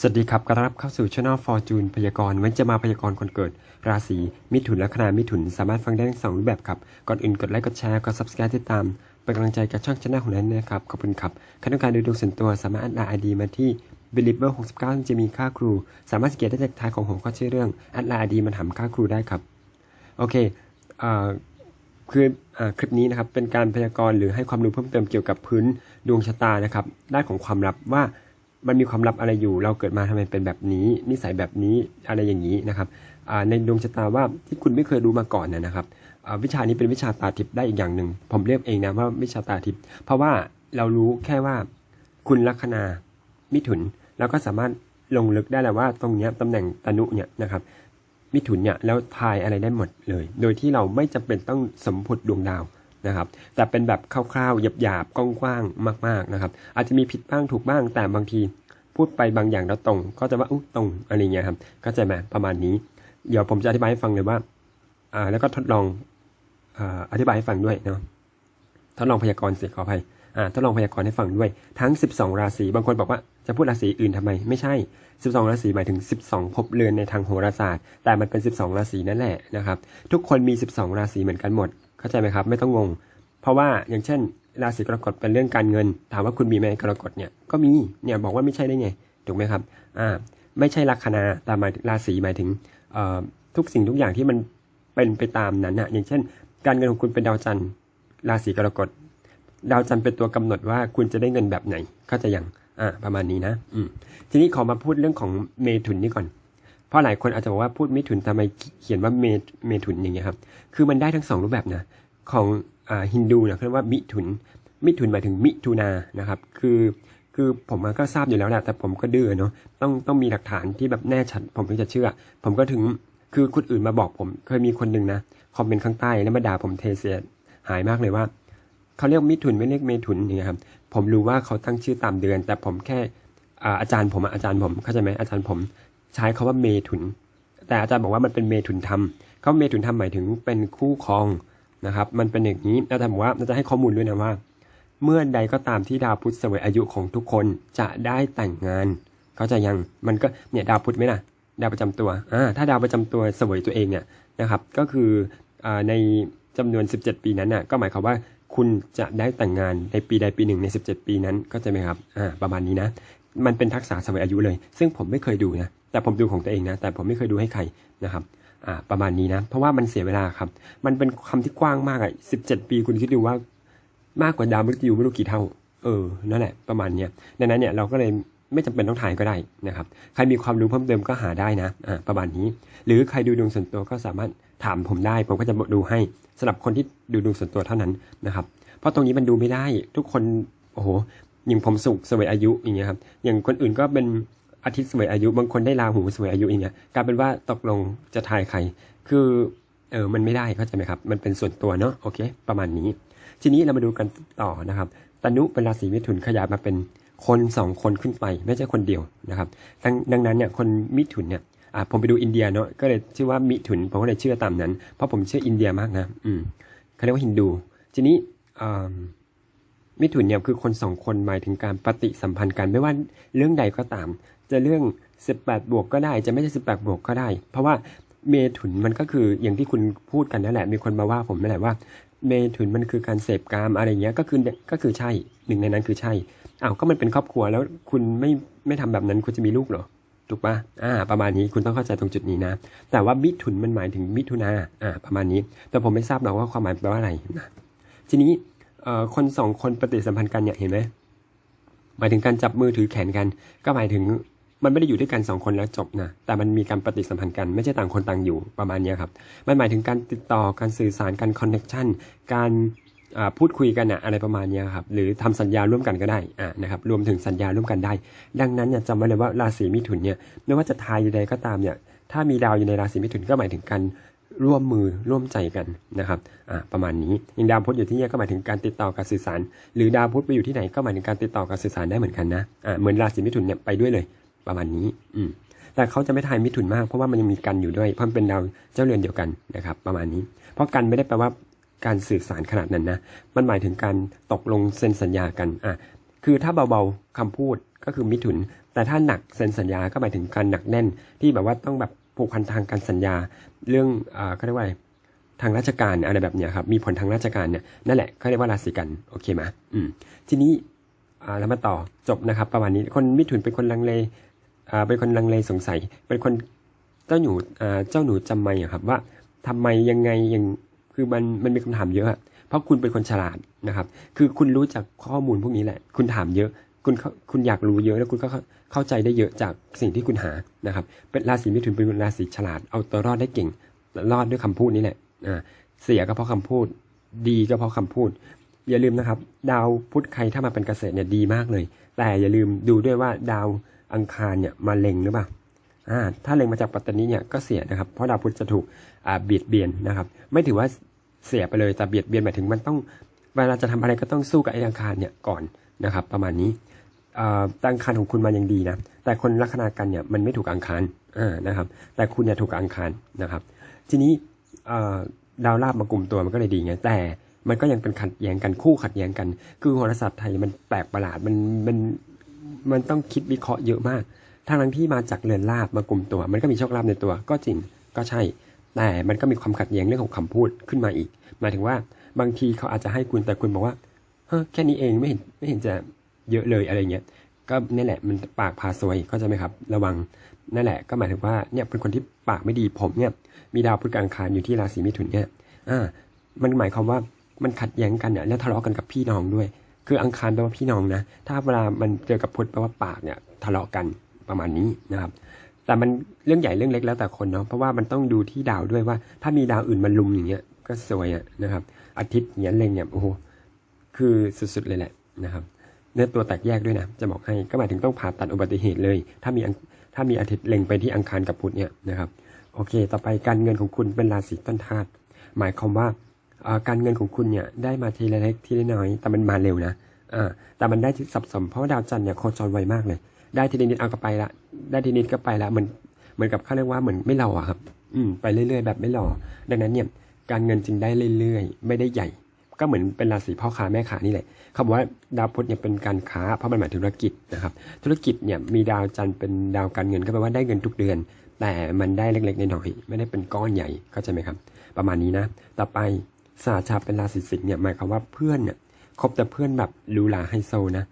สวัสดีครับกรับเข้าสู่ช่อง Fortune พยากรณ์วันจะมาพยากรณ์คนเกิด ราศีมิถุนและคณามิถุน สามารถฟังได้ทั้งสองรูปแบบครับ ก่อนอื่นกดไลค์กดแชร์กด subscribe ติดตาม เป็นกำลังใจกับช่องช anel ของนั้นนะครับ ขอบคุณครับใครต้องการดูดวงส่วนตัวสามารถอัดไอดีมาที่ believer 69 จะมีค่าครู สามารถสังเกตได้จากท้ายของผมก็ชื่อเรื่องอัดไอดีมาถามค่าครูได้ครับ โอเคเอ่อคืออคลิปนี้นะครับเป็นการพยากรณ์หรือให้ความรู้เพิ่มเติมเกี่ยวกับพื้นดวงชะตานะครับด้านของความลับว่า มันมีความลับอะไรอยู่ เราเกิดมาทำไมเป็นแบบนี้ นิสัยแบบนี้อะไรอย่างนี้นะครับในดวงชะตาว่าที่คุณไม่เคยรู้มาก่อนนะนะครับวิชานี้เป็นวิชาตาทิพย์ได้อีกอย่างหนึ่งผมเรียกเองนะว่าวิชาตาทิพย์เพราะว่าเรารู้แค่ว่าคุณลัคนามิถุนแล้วก็สามารถลงลึกได้แล้วว่าตรงนี้ตำแหน่งตนุเนี่ยนะครับมิถุนเนี่ยแล้วทายอะไรได้หมดเลย โดยที่เราไม่จำเป็นต้องสมพุทดวงดาว นะครับ แต่เป็นแบบคร่าวๆหยาบๆกว้างๆมาก ๆนะครับ อาจจะมีผิดบ้างถูกบ้างแต่บางที พูดไปบางอย่างแล้วตรง ก็จะว่าอุ๊ยตรงอะไรเงี้ยครับก็จะมประมาณนี้ เดี๋ยวผมจะอธิบายให้ฟังเลยว่าอ่าแล้วก็ทดลองอ่าอธิบายให้ฟังด้วยเนาะทดลองพยากรณ์เสียขออภัยอ่าทดลองพยากรณ์ให้ฟังด้วยทั้ง 12 ราศีบางคนบอกว่าจะพูดราศีอื่นทำไมไม่ใช่ 12 ราศีหมายถึง 12ภพเรือนในทางโหราศาสตร์ แต่มันเป็น 12 ราศีนั่นแหละนะครับ ทุกคนมี 12 ราศีเหมือนกันหมด เข้าใจไหมครับ ไม่ต้องงง เพราะว่าอย่างเช่นราศีกรกฎเป็นเรื่องการเงิน ถามว่าคุณมีไหมกรกฎเนี่ยก็มีเนี่ยบอกว่าไม่ใช่ได้ไงถูกไหมครับอ่าไม่ใช่ลัคนาแต่หมายราศีหมายถึงเอ่อทุกสิ่งทุกอย่างที่มันเป็นไปตามนั้นนะอย่างเช่น การเงินของคุณเป็นดาวจันทร์ราศีกรกฎดาวจันทร์เป็นตัวกำหนดว่าคุณจะได้เงินแบบไหนเข้าใจยังอ่าประมาณนี้นะอืมทีนี้ขอมาพูดเรื่องของเมถุนนี่ก่อน เพราะหลายคนอาจจะบอกว่าพูดมิถุนทำไมเขียนว่าเมเมถุนอย่างเงี้ยครับ คือมันได้ทั้งสองรูปแบบนะ ของอ่าฮินดูเนี่ยเขาเรียกว่ามิถุน มิถุนหมายถึงมิถุนานะครับ คือคือผมก็ทราบอยู่แล้วแหละแต่ผมก็ดื้อเนาะต้องต้องมีหลักฐานที่แบบแน่ชัดผมถึงจะเชื่อ ผมก็ถึงคือคนอื่นมาบอกผมเคยมีคนหนึ่งนะคอมเมนต์ข้างใต้แล้วมาด่าผมเทเสียหายมากเลยว่าเขาเรียกมิถุนไม่เรียกเมถุนอย่างเงี้ยครับผมรู้ว่าเขาตั้งชื่อตามเดือน แต่ผมแค่อาจารย์ผมอาจารย์ผมเข้าใจไหมอาจารย์ผม ใช้คาว่าเมถุน แต่อาจารย์บอกว่ามันเป็นเมถุนธรรมเขาเมถุนธรรมหมายถึงเป็นคู่ครองนะครับ มันเป็นอย่างนี้อาจารย์บอกว่าอาจารย์ให้ข้อมูลด้วยนะว่า เมื่อใดก็ตามที่ดาวพุธเสวยอายุของทุกคนจะได้แต่งงานเขาจะยังมันก็เนี่ยดาวพุธไหมล่ะดาวประจำตัวอ่าถ้าดาวประจำตัวเสวยตัวเองเนี่ยนะครับ ก็คืออ่าในจำนวน 17 ปีนั้นน่ะก็หมายความว่าคุณจะได้แต่งงานในปีใดปีหนึ่งใน 17 ปีนั้นก็จะไหมครับอ่าประมาณนี้นะ มันเป็นทักษะเสวยอายุเลย ซึ่งผมไม่เคยดูนะ แต่ผมดูของตัวเองนะ แต่ผมไม่เคยดูให้ใครนะครับอ่าประมาณนี้นะ เพราะว่ามันเสียเวลาครับ มันเป็นคำที่กว้างมากอะ17ปีคุณคิดดูว่ามากกว่าดาวมฤตยูไม่รู้กี่เท่า เออ นั่นแหละ ประมาณเนี้ยดังนั้นเนี่ยเราก็เลยไม่จำเป็นต้องถ่ายก็ได้นะครับ ใครมีความรู้เพิ่มเติมก็หาได้นะ อ่า ประมาณนี้ หรือใครดูดวงส่วนตัวก็สามารถถามผมได้ ผมก็จะดูให้สำหรับคนที่ดูดวงส่วนตัวเท่านั้นนะครับ เพราะตรงนี้มันดูไม่ได้ ทุกคน โอ้โห อย่างผมสุขสวยอายุอย่างเงี้ยครับอย่างคนอื่นก็เป็นอาทิตย์สวยอายุ บางคนได้ราหูสวยอายุอย่างเงี้ยกลายเป็นว่าตกลงจะทายใคร คือเออมันไม่ได้เข้าใจไหมครับ มันเป็นส่วนตัวเนาะโอเค ประมาณนี้ ทีนี้เรามาดูกันต่อนะครับตนุเป็นราศีมิถุนขยายมาเป็นคนสองคนขึ้นไป ไม่ใช่คนเดียวนะครับดังดังนั้นเนี่ยคนมิถุนเนี่ยอ่าผมไปดูอินเดียเนาะก็เลยชื่อว่ามิถุนผมก็เลยเชื่อตามนั้น เพราะผมเชื่ออินเดียมากนะอืมเขาเรียกว่าฮินดู ทีนี้อ่า มิถุนเนี่ยคือคนสองคนหมายถึงการปฏิสัมพันธ์กันไม่ว่าเรื่องใดก็ตาม จะเรื่อง 18 บวกก็ได้ จะไม่ใช่ 18 บวกก็ได้ เพราะว่าเมถุนมันก็คืออย่างที่คุณพูดกันนั่นแหละ มีคนมาว่าผมนั่นแหละว่า เมถุนมันคือการเสพกามอะไรเงี้ยก็คือก็คือใช่หนึ่งในนั้นคือใช่อ้าวก็มันเป็นครอบครัวแล้วคุณไม่ไม่ทำแบบนั้นคุณจะมีลูกเหรอถูกปะอ่า ประมาณนี้คุณต้องเข้าใจตรงจุดนี้นะ แต่ว่ามิถุนมันหมายถึงมิถุนา อ่า ประมาณนี้ แต่ผมไม่ทราบหรอกว่าความหมายแปลว่าอะไรนะทีนี้ คนสองคนปฏิสัมพันธ์กันเนี่ยเห็นไหมหมายถึงการจับมือถือแขนกัน ก็หมายถึงมันไม่ได้อยู่ด้วยกันสองคนแล้วจบนะ แต่มันมีการปฏิสัมพันธ์กัน ไม่ใช่ต่างคนต่างอยู่ประมาณนี้ครับ มันหมายถึงการติดต่อ การสื่อสาร การคอนเนคชันการพูดคุยกันอะอะไรประมาณนี้ครับ หรือทำสัญญาร่วมกันก็ได้นะครับ รวมถึงสัญญาร่วมกันได้ ดังนั้นเนี่ยจำไว้เลยว่าราศีมิถุนเนี่ย ไม่ว่าจะทายอยู่ใดก็ตามเนี่ย ถ้ามีดาวอยู่ในราศีมิถุนก็หมายถึงการ ร่วมมือร่วมใจกันนะครับอ่าประมาณนี้อย่างดาวพุธอยู่ที่นี่ก็หมายถึงการติดต่อการสื่อสาร หรือดาวพุธไปอยู่ที่ไหนก็หมายถึงการติดต่อการสื่อสารได้เหมือนกันนะอ่าเหมือนราศีมิถุนเนี่ยไปด้วยเลย ประมาณนี้อืมแต่เขาจะไม่ทายมิถุนมากเพราะว่ามันยังมีกันอยู่ด้วยเพราะมันเป็นดาวเจ้าเรือนเดียวกันนะครับ ประมาณนี้ เพราะกันไม่ได้แปลว่าการสื่อสารขนาดนั้นนะมันหมายถึงการตกลงเซ็นสัญญากันอะคือถ้าเบาๆคำพูดก็คือมิถุน แต่ถ้าหนักเซ็นสัญญาก็หมายถึงการหนักแน่นที่แบบว่าต้องแบบ ผูกพันทางการสัญญา เรื่องอ่าเขาเรียกว่าทางราชการอะไรแบบเนี้ยครับมีผลทางราชการเนี่ยนั่นแหละเขาเรียกว่าราศีกันโอเคไหมอืมทีนี้อ่าแล้วมาต่อจบนะครับ ประมาณนี้คนมิถุนเป็นคนลังเลอ่าเป็นคนลังเลสงสัย เป็นคนเจ้าหนูอ่าเจ้าหนูจำไม่อครับว่าทำไมยังไงยังคือมันมันมีคำถามเยอะอะเพราะคุณเป็นคนฉลาดนะครับ คือคุณรู้จักข้อมูลพวกนี้แหละ คุณถามเยอะ คุณคุณอยากรู้เยอะแล้วคุณก็เข้าใจได้เยอะจากสิ่งที่คุณหานะครับ เป็นราศีมิถุนเป็นราศีฉลาดเอาตัวรอดได้เก่งรอดด้วยคำพูดนี่แหละอ่าเสียก็เพราะคำพูด ดีก็เพราะคำพูด อย่าลืมนะครับ ดาวพุธใครถ้ามาเป็นเกษตรเนี่ยดีมากเลย แต่อย่าลืมดูด้วยว่าดาวอังคารเนี่ยมาเล็งหรือเปล่าอ่าถ้าเล็งมาจากปัตตานีเนี่ยก็เสียนะครับ เพราะดาวพุธจะถูกอ่าเบียดเบียนนะครับ ไม่ถือว่าเสียไปเลยแต่เบียดเบียนหมายถึงมันต้องเวลาจะทำอะไรก็ต้องสู้กับไอ้อังคารเนี่ยก่อน นะครับ ประมาณนี้อ่าอังคารของคุณมายังดีนะ แต่คนลัคนากันเนี่ยมันไม่ถูกอังคารนะครับ แต่คุณเนี่ยถูกอังคารนะครับ ทีนี้ดาวราบมากลุ่มตัวมันก็เลยดีไง แต่มันก็ยังเป็นขัดแย้งกันคู่ขัดแย้งกัน คือโหราศาสตร์ไทยมันแปลกประหลาด มันมันมันต้องคิดวิเคราะห์เยอะมากทางนั้นที่มาจากเรือนราบมากลุ่มตัว มันก็มีโชคลาภในตัว ก็จริง ก็ใช่ แต่มันก็มีความขัดแย้งเรื่องของคำพูดขึ้นมาอีก หมายถึงว่าบางทีเขาอาจจะให้คุณแต่คุณบอกว่า เฮ้ยแค่นี้เองไม่เห็นไม่เห็นจะเยอะเลยอะไรเงี้ยก็นี่แหละมันปากพาซวยเข้าใจไหมครับ ระวังนั่นแหละก็หมายถึงว่าเนี่ยเป็นคนที่ปากไม่ดีผมเนี่ย มีดาวพุธกลางคารอยู่ที่ราศีมิถุนเนี่ยอ่ามันหมายความว่ามันขัดแย้งกันเนี่ยแล้วทะเลาะกันกับพี่น้องด้วย คืออังคารแปลว่าพี่น้องนะ ถ้าเวลามันเจอกับพุธแปลว่าปากเนี่ยทะเลาะกันประมาณนี้นะครับ แต่มันเรื่องใหญ่เรื่องเล็กแล้วแต่คนเนาะเพราะว่ามันต้องดูที่ดาวด้วยว่า ถ้ามีดาวอื่นมาลุมอย่างเงี้ยก็สวยอะนะครับ อาทิตย์ย่างเงี้ยเล็งเนี่ยโอ้โห คือสุดๆเลยแหละนะครับเนื้อตัวแตกแยกด้วยนะ จะบอกให้ก็หมายถึงต้องผ่าตัดอุบัติเหตุเลย ถ้ามีถ้ามีอาทิตย์เล็งไปที่อังคารกับพุธเนี่ยนะครับโอเค ต่อไปการเงินของคุณเป็นราศีต้นธาตุหมายความว่าการเงินของคุณเนี่ยได้มาทีละเล็กทีละน้อย แต่มันมาเร็วนะอ่าแต่มันได้ที่สับสนเพราะาดาวจันทร์เนี่ยโคจรไวมากเลย ได้ทีนิดเอาก็ไปละได้ทีนิดก็ไปละเหมือนเหมือนกับเขาเรียกว่าเหมือนไม่รออะครับ อืมไปเรื่อยๆ แบบไม่รอดังนั้นเนี่ยการเงินจึงได้เรื่อยๆ ไม่ได้ใหญ่ ก็เหมือนเป็นราศีพ่อค้าแม่ค้านี่แหละเขาบอกว่าดาวพุธเนี่ยเป็นการค้าเพราะมันหมายถึงธุรกิจนะครับ ธุรกิจเนี่ยมีดาวจันทร์เป็นดาวการเงินก็แปลว่าได้เงินทุกเดือน แต่มันได้เล็กๆน้อยๆไม่ได้เป็นก้อนใหญ่เข้าใจไหมครับ ประมาณนี้นะ ต่อไปสาชาเป็นราศีสิงห์เนี่ยหมายความว่าเพื่อนเนี่ยคบแต่เพื่อนแบบหรูหราไฮโซนะ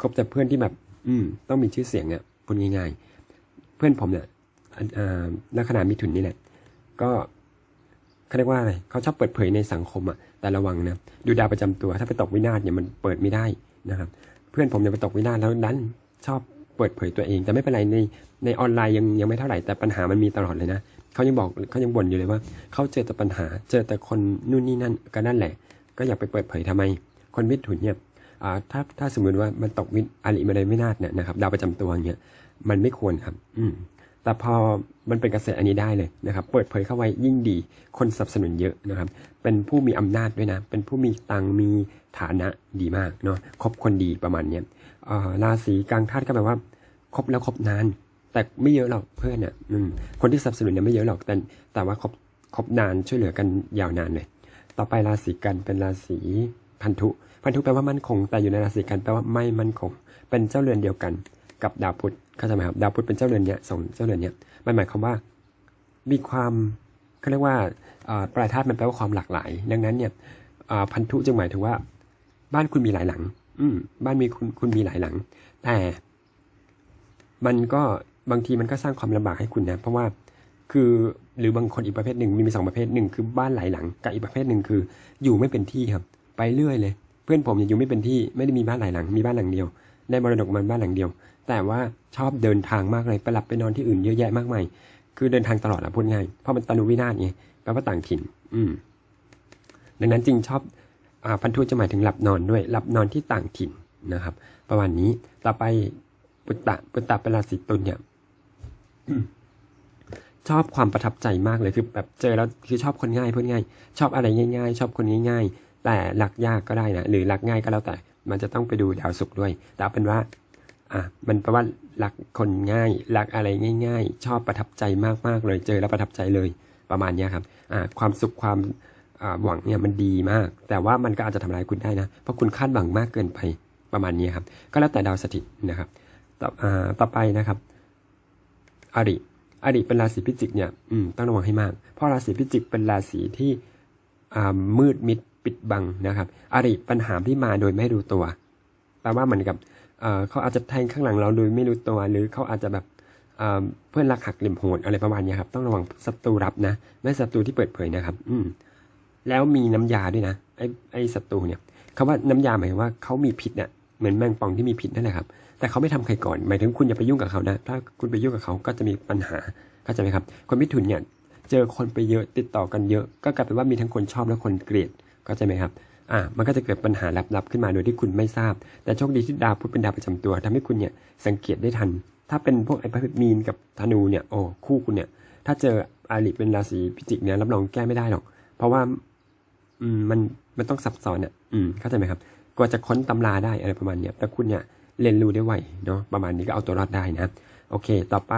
คบแต่เพื่อนที่แบบ อืม ต้องมีชื่อเสียงเนี่ยพูดง่าย ๆ เพื่อนผมเนี่ยอ่าลัคนามิถุนนี่แหละ ก็ เขาเรียกว่าอะไรเขาชอบเปิดเผยในสังคมอะแต่ระวังนะดูดาวประจำตัวถ้าไปตกวินาศเนี่ยมันเปิดไม่ได้นะครับ เพื่อนผมเนี่ยไปตกวินาศแล้วดันชอบเปิดเผยตัวเอง แต่ไม่เป็นไรในในออนไลน์ยังยังไม่เท่าไหร่แต่ปัญหามันมีตลอดเลยนะเขายังบอกเขายังบ่นอยู่เลยว่าเขาเจอแต่ปัญหา เจอแต่คนนู่นนี่นั่นก็นั่นแหละ ก็อยากไปเปิดเผยทำไม คนมิถุนเนี่ยอ่าถ้าถ้าสมมติว่ามันตกวิอาริมาในวินาศเนี่ยนะครับดาวประจำตัวเงี้ยมันไม่ควรครับ อืม แต่พอมันเป็นกระแสอันนี้ได้เลยนะครับ เปิดเผยเข้าไว้ยิ่งดี คนสนับสนุนเยอะนะครับ เป็นผู้มีอำนาจด้วยนะ เป็นผู้มีตังมีฐานะดีมากเนาะ คบคนดีประมาณเนี้ยราศีกลางธาตุก็แปลว่า คบแล้วคบนาน แต่ไม่เยอะหรอกเพื่อนเนี่ยคนที่สนับสนุนเนี่ยไม่เยอะหรอก แต่แต่ว่าคบคบนานช่วยเหลือกันยาวนานเลย ต่อไปราศีกันเป็นราศีพันธุ พันธุแปลว่ามั่นคง แต่อยู่ในราศีกันแปลว่าไม่มั่นคง เป็นเจ้าเรือนเดียวกันกับดาวพุธ เข้าใจไหมครับดาวพุธเป็นเจ้าเรือนเนี้ยสองเจ้าเรือนเนี้ยมันหมายความว่ามีความเขาเรียกว่าปลายธาตุมันแปลว่าความหลากหลาย ดังนั้นเนี่ยพันธุจึงหมายถึงว่า บ้านคุณมีหลายหลัง อืมบ้านมีคุณคุณมีหลายหลัง แต่มันก็บางทีมันก็สร้างความลำบากให้คุณนะ เพราะว่าคือหรือบางคนอีกประเภทหนึ่งมีมีสองประเภทหนึ่งคือบ้านหลายหลังกับอีกประเภทหนึ่งคือ อยู่ไม่เป็นที่ครับ ไปเรื่อยเลย เพื่อนผมเนี่ยอยู่ไม่เป็นที่ไม่ได้มีบ้านหลายหลัง มีบ้านหลังเดียว ได้มรดกมันบ้านหลังเดียว แต่ว่าชอบเดินทางมากเลยไปหลับไปนอนที่อื่นเยอะแยะมากมายคือเดินทางตลอดอะพูดง่ายเพราะมันตานุวินาศไงแปลว่าต่างถิ่น อืม ดังนั้นจึงชอบอ่าพันธุจะหมายถึงหลับนอนด้วย หลับนอนที่ต่างถิ่นนะครับ ประมาณนี้ต่อไปปุตตะปุตตะเป็นราศีตุลเนี่ยชอบความประทับใจมากเลยคือแบบเจอแล้วคือชอบคนง่ายพูดง่าย ชอบอะไรง่าย ๆ ชอบคนง่าย ๆ แต่รักยากก็ได้นะหรือรักง่ายก็แล้วแต่ มันจะต้องไปดูดาวศุกร์ด้วยแต่เป็นว่าอะมันแปลว่ารักคนง่าย รักอะไรง่าย ๆ ชอบประทับใจมากๆเลยเจอแล้วประทับใจเลยประมาณนี้ครับอ่าความสุขความอ่าหวังเนี่ยมันดีมาก แต่ว่ามันก็อาจจะทำร้ายคุณได้นะ เพราะคุณคาดหวังมากเกินไปประมาณนี้ครับ ก็แล้วแต่ดาวสถิตนะครับต่ออ่าต่อไปนะครับอริอริเป็นราศีพิจิกเนี่ยอืมต้องระวังให้มาก เพราะราศีพิจิกเป็นราศีที่อ่ามืดมิด ปิดบังนะครับอริปัญหาที่มาโดยไม่รู้ตัวแปลว่าเหมือนกับเเขาอาจจะแทงข้างหลังเราโดยไม่รู้ตัว หรือเขาอาจจะแบบเเพื่อนรักหักเหลี่ยมโหดอะไรประมาณนี้ครับ ต้องระวังศัตรูรับนะ ไม่ศัตรูที่เปิดเผยนะครับ อืมแล้วมีน้ำยาด้วยนะไอ้ไอ้ศัตรูเนี่ยคำว่าน้ำยาหมายถึงว่าเขามีพิษเนี่ยเหมือนแมงป่องที่มีพิษนั่นแหละครับ แต่เขาไม่ทำใครก่อน หมายถึงคุณอย่าไปยุ่งกับเขานะ ถ้าคุณไปยุ่งกับเขาก็จะมีปัญหาเข้าใจไหมครับ คนมิถุนเนี่ยเจอคนไปเยอะติดต่อกันเยอะ ก็กลายเป็นว่ามีทั้งคนชอบและคนเกลียด เข้าใจไหมครับอ่ามันก็จะเกิดปัญหาลับๆขึ้นมาโดยที่คุณไม่ทราบ แต่โชคดีที่ดาวพุธเป็นดาวประจำตัวทำให้คุณเนี่ยสังเกตได้ทัน ถ้าเป็นพวกไอ้ประเภทมีนกับธนูเนี่ยโอ้คู่คุณเนี่ย ถ้าเจออาริเป็นราศีพิจิกเนี่ยรับรองแก้ไม่ได้หรอก เพราะว่าอืมมันมันต้องซับซ้อนอะอืมเข้าใจไหมครับกว่าจะค้นตำราได้อะไรประมาณเนี้ยแต่คุณเนี่ยเรียนรู้ได้ไวเนาะประมาณนี้ก็เอาตัวรอดได้นะโอเค ต่อไป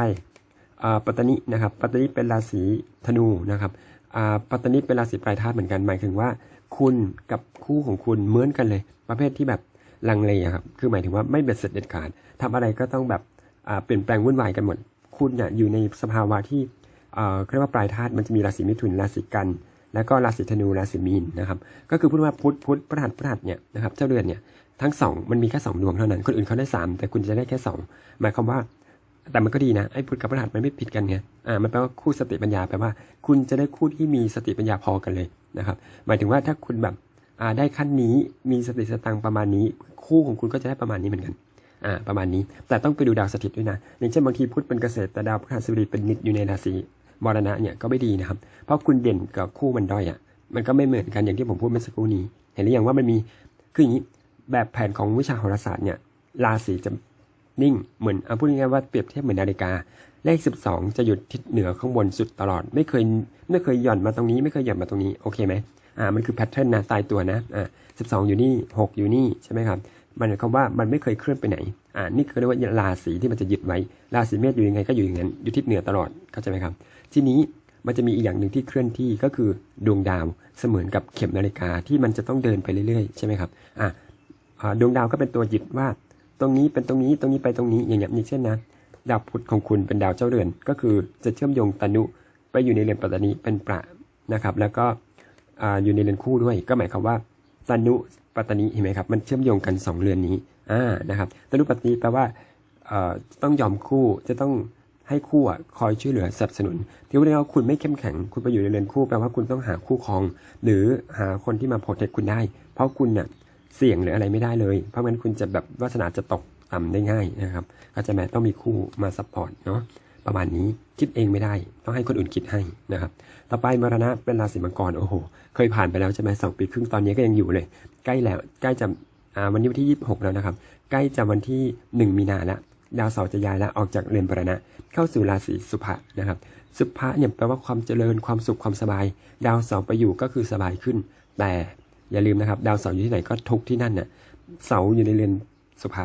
อ่าปัตตานินะครับปัตตานิเป็นราศีธนูนะครับอ่าปัตตานิเป็นราศีปลายธาตุเหมือนกันหมายถึงว่า คุณกับคู่ของคุณเหมือนกันเลย ประเภทที่แบบลังเลอะครับคือหมายถึงว่าไม่เบ็ดเสร็จเด็ดขาดทำอะไรก็ต้องแบบเปลี่ยนแปลงวุ่นวายกันหมด คุณเนี่ยอยู่ในสภาวะที่เอ่อเรียกว่าปลายธาตุมันจะมีราศีมิถุนราศีกัน แล้วก็ราศีธนูราศีมีนนะครับก็คือพูดว่าพุธพุธพฤหัสพฤหัสเนี่ยนะครับเจ้าเดือนเนี่ยทั้งสองมันมีแค่สองดวงเท่านั้นคนอื่นเขาได้สามแต่คุณจะได้แค่สองหมายความว่า แต่มันก็ดีนะไอ้พุธกับพฤหัสมันไม่ผิดกันไงอ่ามันแปลว่าคู่สติปัญญาแปลว่า คุณจะได้คู่ที่มีสติปัญญาพอกันเลยนะครับ หมายถึงว่าถ้าคุณแบบอ่าได้ขั้นนี้มีสติสตังประมาณนี้ คู่ของคุณก็จะได้ประมาณนี้เหมือนกันอ่าประมาณนี้แต่ต้องไปดูดาวสถิตด้วยนะอย่างเช่นบางทีพุธเป็นเกษตรแต่ดาวพฤหัสบดีเป็นนิดอยู่ในราศีมรณะเนี่ยก็ไม่ดีนะครับ เพราะคุณเด่นกับคู่มันด้อยอะมันก็ไม่เหมือนกันอย่างที่ผมพูดเมื่อสักครู่นี้ เห็นหรือยังว่ามันมีคืออย่างนี้แบบแผนของวิชาโหราศาสตร์เนี่ยราศีจะ นิ่ง เหมือนเอาพูดง่ายๆว่าเปรียบเทียบเหมือนนาฬิกา เลข 12 จะหยุดทิศเหนือข้างบนสุดตลอด ไม่เคยไม่เคยหย่อนมาตรงนี้ ไม่เคยหย่อนมาตรงนี้ โอเคไหมอ่า มันคือแพทเทิร์นนะตายตัวนะ อ่า12องอยู่นี่6อยู่นี่ใช่ไหมครับ มันหมายความว่ามันไม่เคยเคลื่อนไปไหน อ่า นี่คือเรียกว่าราศีที่มันจะยึดไว้ ราศีเมษอยู่ยังไงก็อยู่อย่างนั้น อยู่ทิศเหนือตลอด เข้าใจไหมครับ ทีนี้มันจะมีอีกอย่างหนึ่งที่เคลื่อนที่ก็คือดวงดาวเสมือนกับเข็มนาฬิกาที่มันจะต้องเดินไปเรื่อยๆ ใช่ไหมครับ อ่าอ่าดวงดาวก็เป็นตัวยึดว่า ตรงนี้เป็นตรงนี้ตรงนี้ไปตรงนี้อย่างเงี้ยอย่เช่นนะดาวพุธของคุณเป็นดาวเจ้าเรือน ก็คือจะเชื่อมโยงตนุไปอยู่ในเรือนปัตตานีเป็นประนะครับ แล้วก็ออยู่ในเรือนคู่ด้วย ก็หมายความว่าตนุปัตตานีเห็นไหมครับมันเชื่อมโยงกันสองเรือนนี้อ่านะครับตนุปัตตานีแปลว่าต้องยอมคู่จะต้องให้คู่อะคอยช่วยเหลือสนับสนุนที่ว่าว่าคุณไม่เข้มแข็ง คุณไปอยู่ในเรือนคู่แปลว่าคุณต้องหาคู่ครอง หรือหาคนที่มาโปรเทคคุณได้ เพราะคุณเนี่ย เสี่ยงหรืออะไรไม่ได้เลย เพราะงั้นคุณจะแบบวาสนาจะตกต่ำได้ง่ายนะครับก็จะแม้ต้องมีคู่มาซัพพอร์ตเนาะประมาณนี้คิดเองไม่ได้ ต้องให้คนอื่นคิดให้นะครับ ต่อไปมรณะเป็นราศีมังกรโอ้โห เคยผ่านไปแล้วใช่ไหมสองปีครึ่งตอนนี้ก็ยังอยู่เลย ใกล้แล้วใกล้จะวันนี้วันที่ 26 แล้วนะครับ ใกล้จะวันที่ 1 มีนาละดาวเสาร์จะย้ายแล้วออกจากเรือนมรณะ เข้าสู่ราศีสุภะนะครับ สุภะเนี่ยแปลว่าความเจริญความสุขความสบาย ดาวเสาร์ไปอยู่ก็คือสบายขึ้น แต่ อย่าลืมนะครับ ดาวเสาร์อยู่ที่ไหนก็ทุกที่นั่นน่ะเสาร์อยู่ในเรือนสุภะ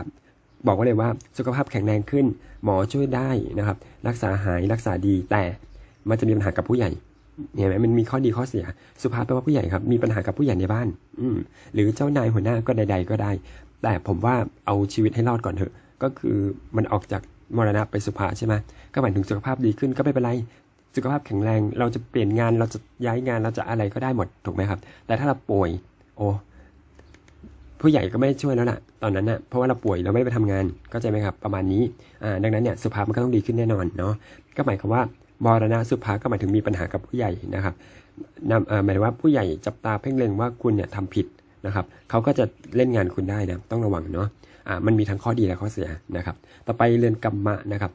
บอกไว้เลยว่าสุขภาพแข็งแรงขึ้น หมอช่วยได้นะครับ รักษาหายรักษาดีแต่มันจะมีปัญหากับผู้ใหญ่เห็นไหมมันมีข้อดีข้อเสีย สุภาพแปลว่าผู้ใหญ่ครับ มีปัญหากับผู้ใหญ่ในบ้าน อืหรือเจ้านายหัวหน้าก็ใด ๆ ก็ได้ แต่ผมว่าเอาชีวิตให้รอดก่อนเถอะ ก็คือมันออกจากมรณะไปสุภาใช่ไหมก็หมายถึงสุขภาพดีขึ้นก็ไม่เป็นไร สุขภาพแข็งแรง เราจะเปลี่ยนงาน เราจะย้ายงาน เราจะอะไรก็ได้หมด ถูกไหมครับ แต่ถ้าเราป่วย โอ้ผู้ใหญ่ก็ไม่ได้ช่วยแล้วล่ะ ตอนนั้นน่ะเพราะว่าเราป่วยเราไม่ได้ไปทำงานเข้าใจไหมครับประมาณนี้อ่าดังนั้นเนี่ยสุภาพมันก็ต้องดีขึ้นแน่นอนเนาะก็หมายความว่ามรณะสุภาก็หมายถึงมีปัญหากับผู้ใหญ่นะครับนำหมายถึงว่าผู้ใหญ่จับตาเพ่งเล็งว่าคุณเนี่ยทำผิดนะครับเขาก็จะเล่นงานคุณได้นะต้องระวังเนาะอ่ามันมีทั้งข้อดีและข้อเสียนะครับ ต่อไปเรือนกรรมะนะครับ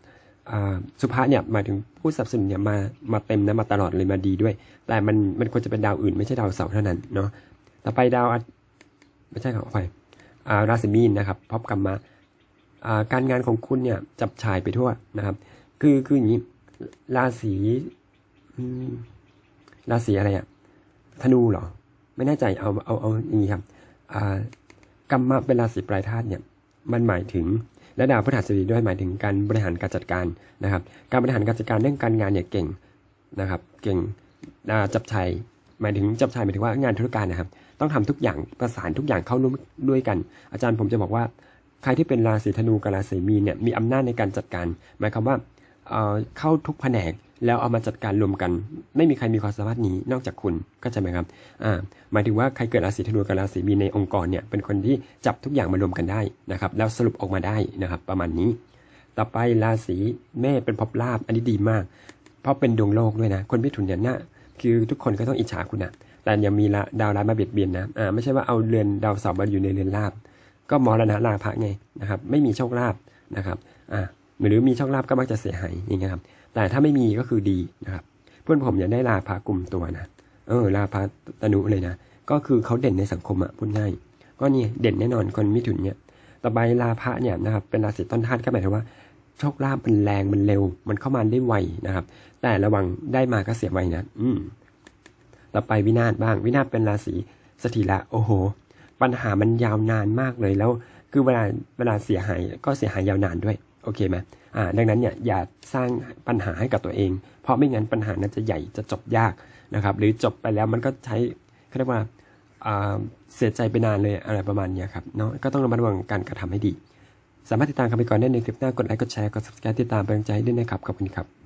อ่าสุภาเนี่ยหมายถึงผู้สับสนเนี่ยมามาเต็มนะมาตลอดเลยมาดีด้วย แต่มันมันควรจะเป็นดาวอื่นไม่ใช่ดาวเสาร์เท่านั้นเนาะ ต่อไปดาวอาทิตย์ไม่ใช่ขออภัยอ่าราศีมีนนะครับพบกรรมะอ่าการงานของคุณเนี่ยจับฉายไปทั่วนะครับ คือคืออย่างนี้ราศีราศีอะไรอะธนูเหรอ ไม่แน่ใจเอาเอาเอาอย่างนี้ครับกรรมะเป็นราศีปลายธาตุเนี่ยมันหมายถึงและดาวพฤหัสบดีด้วยหมายถึงการบริหารการจัดการนะครับ การบริหารการจัดการเรื่องการงานเนี่ยเก่งนะครับ เก่งจับชัยหมายถึงจับชัยหมายถึงว่างานธุรการนะครับ ต้องทำทุกอย่างประสานทุกอย่างเข้าร่วมด้วยกัน อาจารย์ผมจะบอกว่า ใครที่เป็นราศีธนูกับราศีมีนเนี่ยมีอำนาจในการจัดการ หมายความว่าเเข้าทุกแผนกแล้วเอามาจัดการรวมกัน ไม่มีใครมีความสามารถนี้นอกจากคุณก็ใช่ไหมครับอ่าหมายถึงว่าใครเกิดราศีธนูกับราศีมีในองค์กรเนี่ยเป็นคนที่จับทุกอย่างมารวมกันได้นะครับ แล้วสรุปออกมาได้นะครับ ประมาณนี้ ต่อไปราศีเมษเป็นภพลาภอันนี้ดีมาก เพราะเป็นดวงโลกด้วยนะ คนมิถุนเนี่ยน่าคือทุกคนก็ต้องอิจฉาคุณนะ แต่ย่ามีละดาวร้ายมาเบียดเบียนนะอ่าไม่ใช่ว่าเอาเรือนดาวเสาร์มาอยู่ในเรือนลาบ ก็มรณะลาภะไงนะครับ ไม่มีโชคลาภนะครับอ่าหรือมีโชคลาภก็มักจะเสียหายอย่างเงี้ยครับ แต่ถ้าไม่มีก็คือดีนะครับ เพื่อนผมอยากได้ลาภากลุ่มตัวนะเออลาภาตนุเลยนะก็คือเขาเด่นในสังคมอะพูดง่ายก็นี่เด่นแน่นอนคนมิถุนเนี่ยต่อไปลาภะเนี่ยนะครับเป็นราศีต้นธาตุก็หมายถึงว่าโชคลาภมันแรงมันเร็ว มันเข้ามาได้ไวนะครับ แต่ระวังได้มาก็เสียไวนะ อืม ต่อไปวินาศบ้าง วินาศเป็นราศีสถิละโอ้โห ปัญหามันยาวนานมากเลยแล้วคือเวลาเวลาเสียหายก็เสียหายยาวนานด้วยโอเคไหมอ่าดังนั้นเนี่ยอย่าสร้างปัญหาให้กับตัวเอง เพราะไม่งั้นปัญหานั้นจะใหญ่จะจบยากนะครับหรือจบไปแล้วมันก็ใช้เขาเรียกว่าอ่าเสียใจไปนานเลยอะไรประมาณนี้ครับเนาะก็ต้องระมัดระวังการกระทำให้ดี สามารถติดตามกันไปก่อนได้ในคลิปหน้ากดไลค์กดแชร์กด subscribe ติดตามเป็นกำลังใจให้ด้วยนะครับขอบคุณครับ